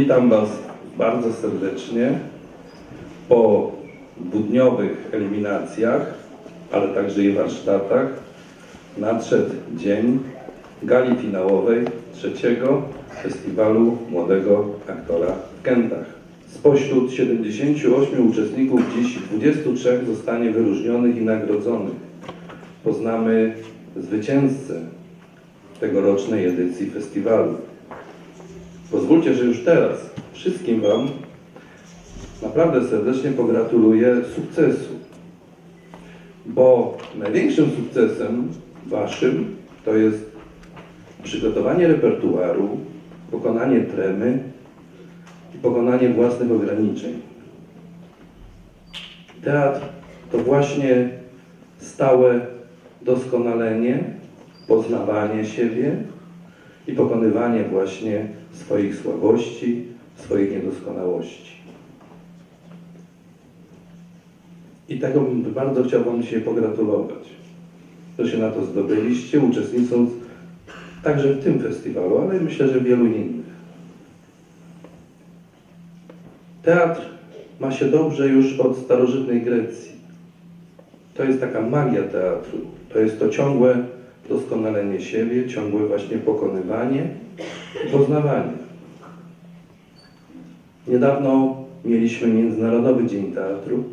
Witam Was bardzo serdecznie po dwudniowych eliminacjach, ale także i warsztatach. Nadszedł dzień gali finałowej trzeciego Festiwalu Młodego Aktora w Kętach. Spośród 78 uczestników dziś 23 zostanie wyróżnionych i nagrodzonych. Poznamy zwycięzcę tegorocznej edycji festiwalu. Pozwólcie, że już teraz wszystkim Wam naprawdę serdecznie pogratuluję sukcesu, bo największym sukcesem Waszym to jest przygotowanie repertuaru, pokonanie tremy i pokonanie własnych ograniczeń. Teatr to właśnie stałe doskonalenie, poznawanie siebie i pokonywanie właśnie swoich słabości, swoich niedoskonałości. I tego bardzo chciał Wam dzisiaj pogratulować, że się na to zdobyliście, uczestnicząc także w tym festiwalu, ale myślę, że wielu innych. Teatr ma się dobrze już od starożytnej Grecji. To jest taka magia teatru. To jest to ciągłe doskonalenie siebie, ciągłe właśnie pokonywanie i poznawanie. Niedawno mieliśmy Międzynarodowy Dzień Teatru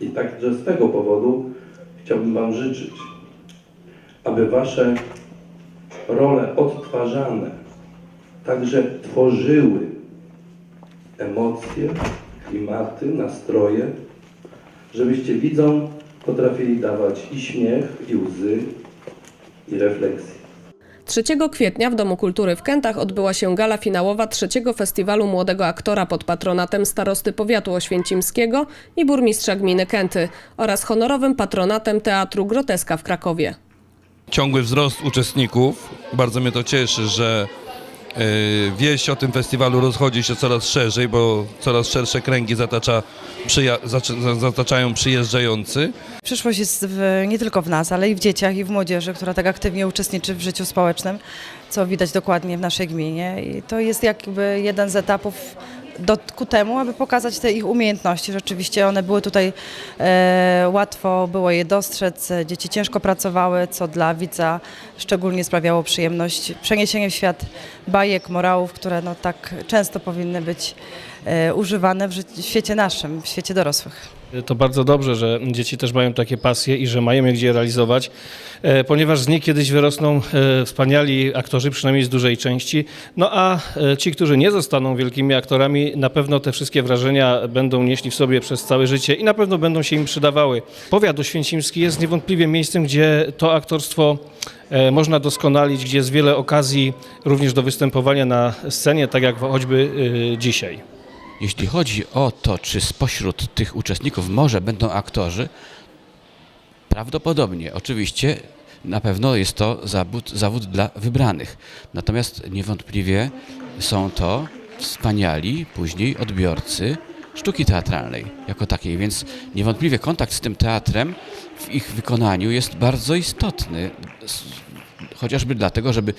i także z tego powodu chciałbym Wam życzyć, aby Wasze role odtwarzane także tworzyły emocje, klimaty, nastroje, żebyście widzom potrafili dawać i śmiech, i łzy, i refleksję. 3 kwietnia w Domu Kultury w Kętach odbyła się gala finałowa trzeciego Festiwalu Młodego Aktora pod patronatem starosty powiatu oświęcimskiego i burmistrza gminy Kęty oraz honorowym patronatem Teatru Groteska w Krakowie. ciągły wzrost uczestników. Bardzo mnie to cieszy, że wieść o tym festiwalu rozchodzi się coraz szerzej, bo coraz szersze kręgi zatacza, przyja- zataczają przyjeżdżający. Przyszłość jest w, nie tylko w nas, ale i w dzieciach i w młodzieży, która tak aktywnie uczestniczy w życiu społecznym, co widać dokładnie w naszej gminie. I to jest jakby jeden z etapów do, ku temu, aby pokazać te ich umiejętności. Rzeczywiście one były tutaj e, łatwo, było je dostrzec. Dzieci ciężko pracowały, co dla widza szczególnie sprawiało przyjemność. Przeniesienie w świat bajek, morałów, które no, tak często powinny być e, używane w, w świecie naszym, w świecie dorosłych. To bardzo dobrze, że dzieci też mają takie pasje i że mają je gdzie realizować, e, ponieważ z nich kiedyś wyrosną e, wspaniali aktorzy, przynajmniej z dużej części. No a e, ci, którzy nie zostaną wielkimi aktorami, na pewno te wszystkie wrażenia będą nieśli w sobie przez całe życie i na pewno będą się im przydawały. Powiat oświęcimski jest niewątpliwie miejscem, gdzie to aktorstwo można doskonalić, gdzie jest wiele okazji również do występowania na scenie, tak jak choćby dzisiaj. Jeśli chodzi o to, czy spośród tych uczestników może będą aktorzy, prawdopodobnie, oczywiście, na pewno jest to zawód, zawód dla wybranych. Natomiast niewątpliwie są to wspaniali później odbiorcy sztuki teatralnej jako takiej, więc niewątpliwie kontakt z tym teatrem w ich wykonaniu jest bardzo istotny, chociażby dlatego, żeby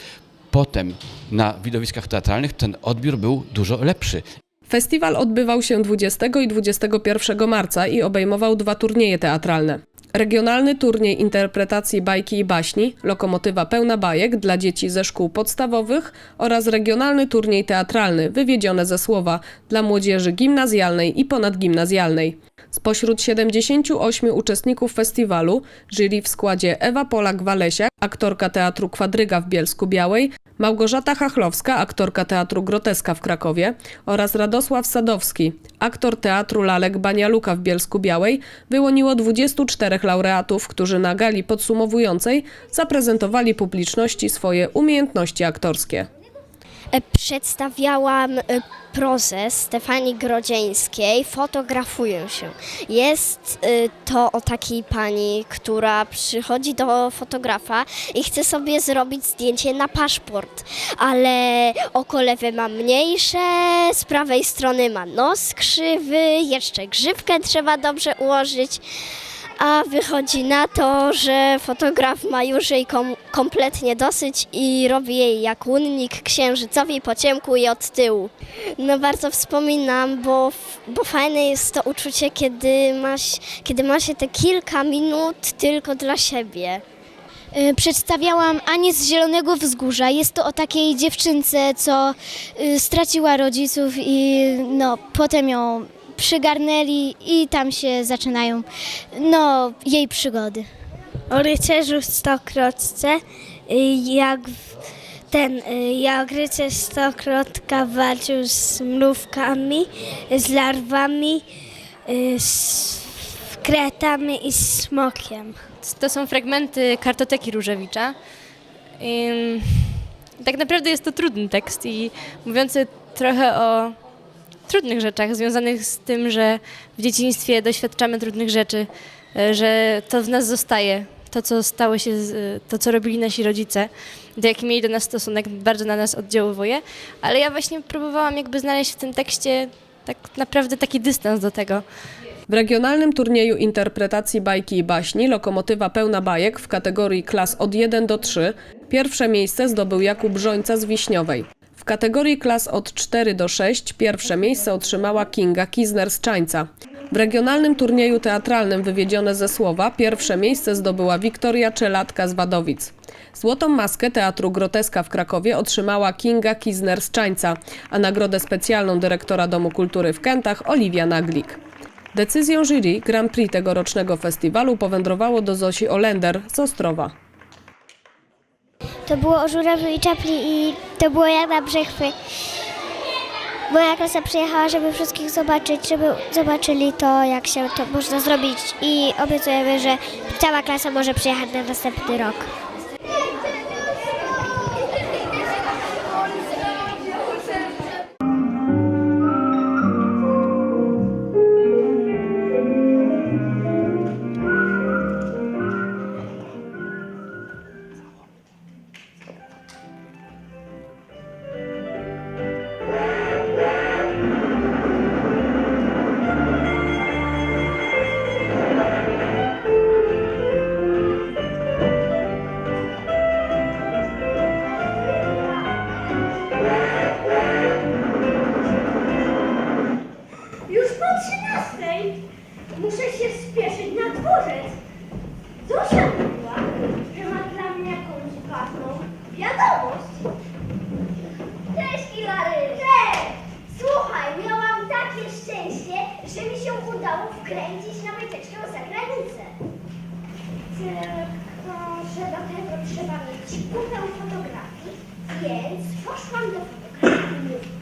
potem na widowiskach teatralnych ten odbiór był dużo lepszy. Festiwal odbywał się 20 i 21 marca i obejmował dwa turnieje teatralne. Regionalny turniej interpretacji bajki i baśni, lokomotywa pełna bajek dla dzieci ze szkół podstawowych oraz regionalny turniej teatralny wywiedzione ze słowa dla młodzieży gimnazjalnej i ponadgimnazjalnej. Spośród 78 uczestników festiwalu jury w składzie Ewa Polak-Walesiak, aktorka teatru Kwadryga w Bielsku Białej, Małgorzata Chachlowska, aktorka teatru Groteska w Krakowie oraz Radosław Sadowski, aktor teatru Lalek Banialuka w Bielsku Białej, wyłoniło 24 laureatów, którzy na gali podsumowującej zaprezentowali publiczności swoje umiejętności aktorskie. E, Przedstawiałam e, prozę Stefanii Grodzieńskiej, fotografuję się. Jest e, to o takiej pani, która przychodzi do fotografa i chce sobie zrobić zdjęcie na paszport, ale oko lewe ma mniejsze, z prawej strony ma nos krzywy, jeszcze grzywkę trzeba dobrze ułożyć. A wychodzi na to, że fotograf ma już jej kom- kompletnie dosyć i robi jej jak łunnik księżycowi po ciemku i od tyłu. No bardzo wspominam, bo, bo fajne jest to uczucie, kiedy ma, kiedy się te kilka minut tylko dla siebie. Y, Przedstawiałam Anię z Zielonego Wzgórza. Jest to o takiej dziewczynce, co y, straciła rodziców i no, potem ją przygarnęli i tam się zaczynają no, jej przygody. o rycerzu stokrotce, y, jak ten, y, jak rycerz stokrotka walczył z mrówkami, z larwami, y, z kretami i z smokiem. To są fragmenty kartoteki Różewicza. Ym, Tak naprawdę jest to trudny tekst i mówiący trochę o trudnych rzeczach związanych z tym, że w dzieciństwie doświadczamy trudnych rzeczy, e, że to w nas zostaje, to co stało się, z, to co robili nasi rodzice, do jaki mieli do nas stosunek, bardzo na nas oddziaływuje, ale ja właśnie próbowałam jakby znaleźć w tym tekście tak naprawdę taki dystans do tego. W regionalnym turnieju interpretacji bajki i baśni Lokomotywa pełna bajek w kategorii klas od 1 do 3 pierwsze miejsce zdobył Jakub Żońca z Wiśniowej. Kategorii klas od 4 do 6 pierwsze miejsce otrzymała Kinga Kizner z Czańca. W regionalnym turnieju teatralnym Wywiedzione ze Słowa pierwsze miejsce zdobyła Wiktoria Czelatka z Wadowic. Złotą maskę Teatru Groteska w Krakowie otrzymała Kinga Kizner z Czańca, a nagrodę specjalną dyrektora Domu Kultury w Kętach Oliwia Naglik. Decyzją jury Grand Prix tegorocznego festiwalu powędrowało do Zosi Olender z Ostrowa. To było o żurawiu i czapli i to było jak na brzechwy. Moja klasa przyjechała, żeby wszystkich zobaczyć, żeby zobaczyli to, jak się to można zrobić i obiecujemy, że cała klasa może przyjechać na następny rok. Muszę się spieszyć na dworzec. Zosia mówiła, że ma dla mnie jakąś ważną wiadomość. Cześć, Hilary! Cześć! Słuchaj, miałam takie szczęście, że mi się udało wkręcić na wycieczkę za granicę. Tylko, że do tego trzeba mieć kupę fotografii, więc poszłam do fotografii.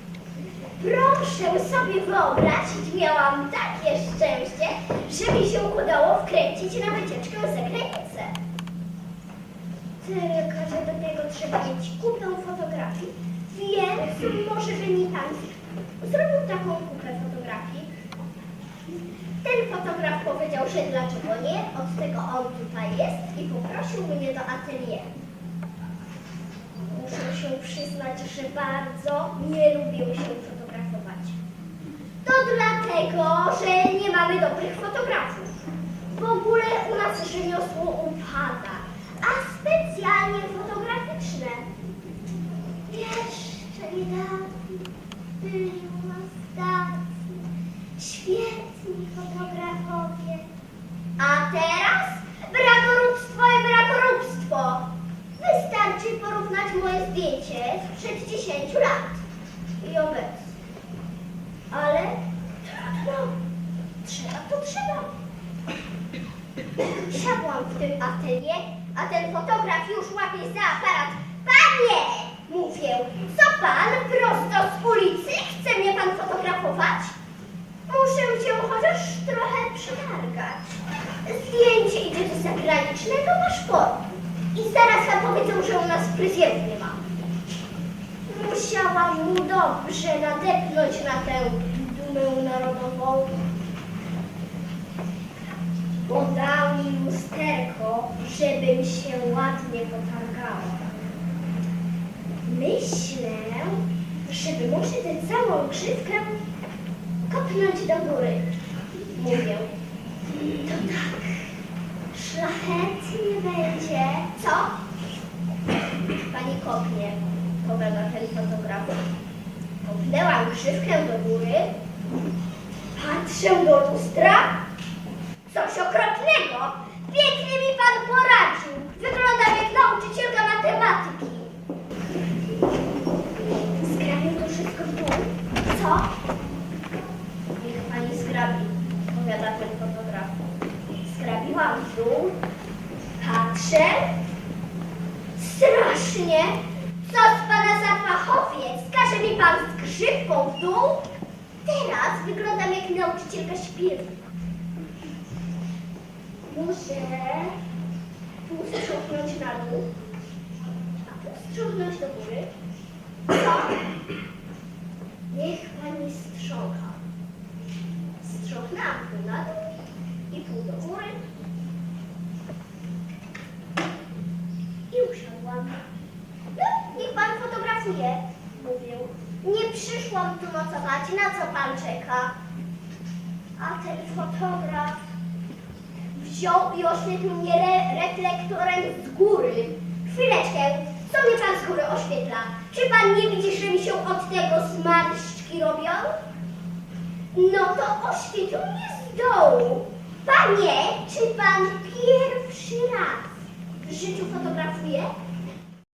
Proszę sobie wyobrazić, miałam takie szczęście, że mi się udało wkręcić na wycieczkę za granicę. Tylko, że do tego trzeba mieć kupę fotografii, więc może by mi pan zrobił taką kupę fotografii. Ten fotograf powiedział, że dlaczego nie, od tego on tutaj jest i poprosił mnie do atelier. Muszę się przyznać, że bardzo nie lubię się. To dlatego, że nie mamy dobrych fotografów. W ogóle u nas rzemiosło upada, a specjalnie fotograficzne. Jeszcze niedawno nas tacy świetni fotografowie. A teraz brakoróbstwo i brakoróbstwo. Wystarczy porównać moje zdjęcie sprzed 10 lat i obecnie. Ale. Trzeba to trzeba. Siadłam w tym atelier, a ten fotograf już łapie za aparat. Panie! Mówię, co pan prosto z ulicy? Chce mnie pan fotografować? Muszę cię chociaż trochę przetargać. Zdjęcie idzie do zagranicznego paszportu. I zaraz nam powiedzą, że u nas fryzjerów nie ma. Musiałam mu dobrze nadepnąć na tę dumę narodową. Podał mi lusterko, żebym się ładnie potargała. Myślę, żeby może tę całą krzywkę kopnąć do góry. Mówię, to tak, Szlachetnie będzie. Co? Pani kopnie, powiada ten fotograf. Kopnęłam grzywkę do góry, patrzę do lustra. Coś okropnego. Pięknie mi pan poradził. Wyglądam jak nauczycielka matematyki. Zgrabię to wszystko w dół. Co? Niech pani zgrabi, powiada ten fotograf. Zgrabiłam w dół. Patrzę. Strasznie. Co z pana za fachowiec? Każe mi pan z grzywką w dół? Teraz wyglądam jak nauczycielka śpiewu. Muszę tu strząknąć na dół, a tu strząknąć do góry. Co? Niech pani strząka. Strząknęłam tu na dół i pół do góry. I usiadłam. No, niech pan fotografuje, mówił. Nie przyszłam tu nocować, na co pan czeka? A ten fotograf wziął i oświetlił mnie re reflektorem z góry. Chwileczkę, co mnie pan z góry oświetla? Czy pan nie widzi, że mi się od tego zmarszczki robią? No to oświetlił mnie z dołu. Panie, czy pan pierwszy raz w życiu fotografuje?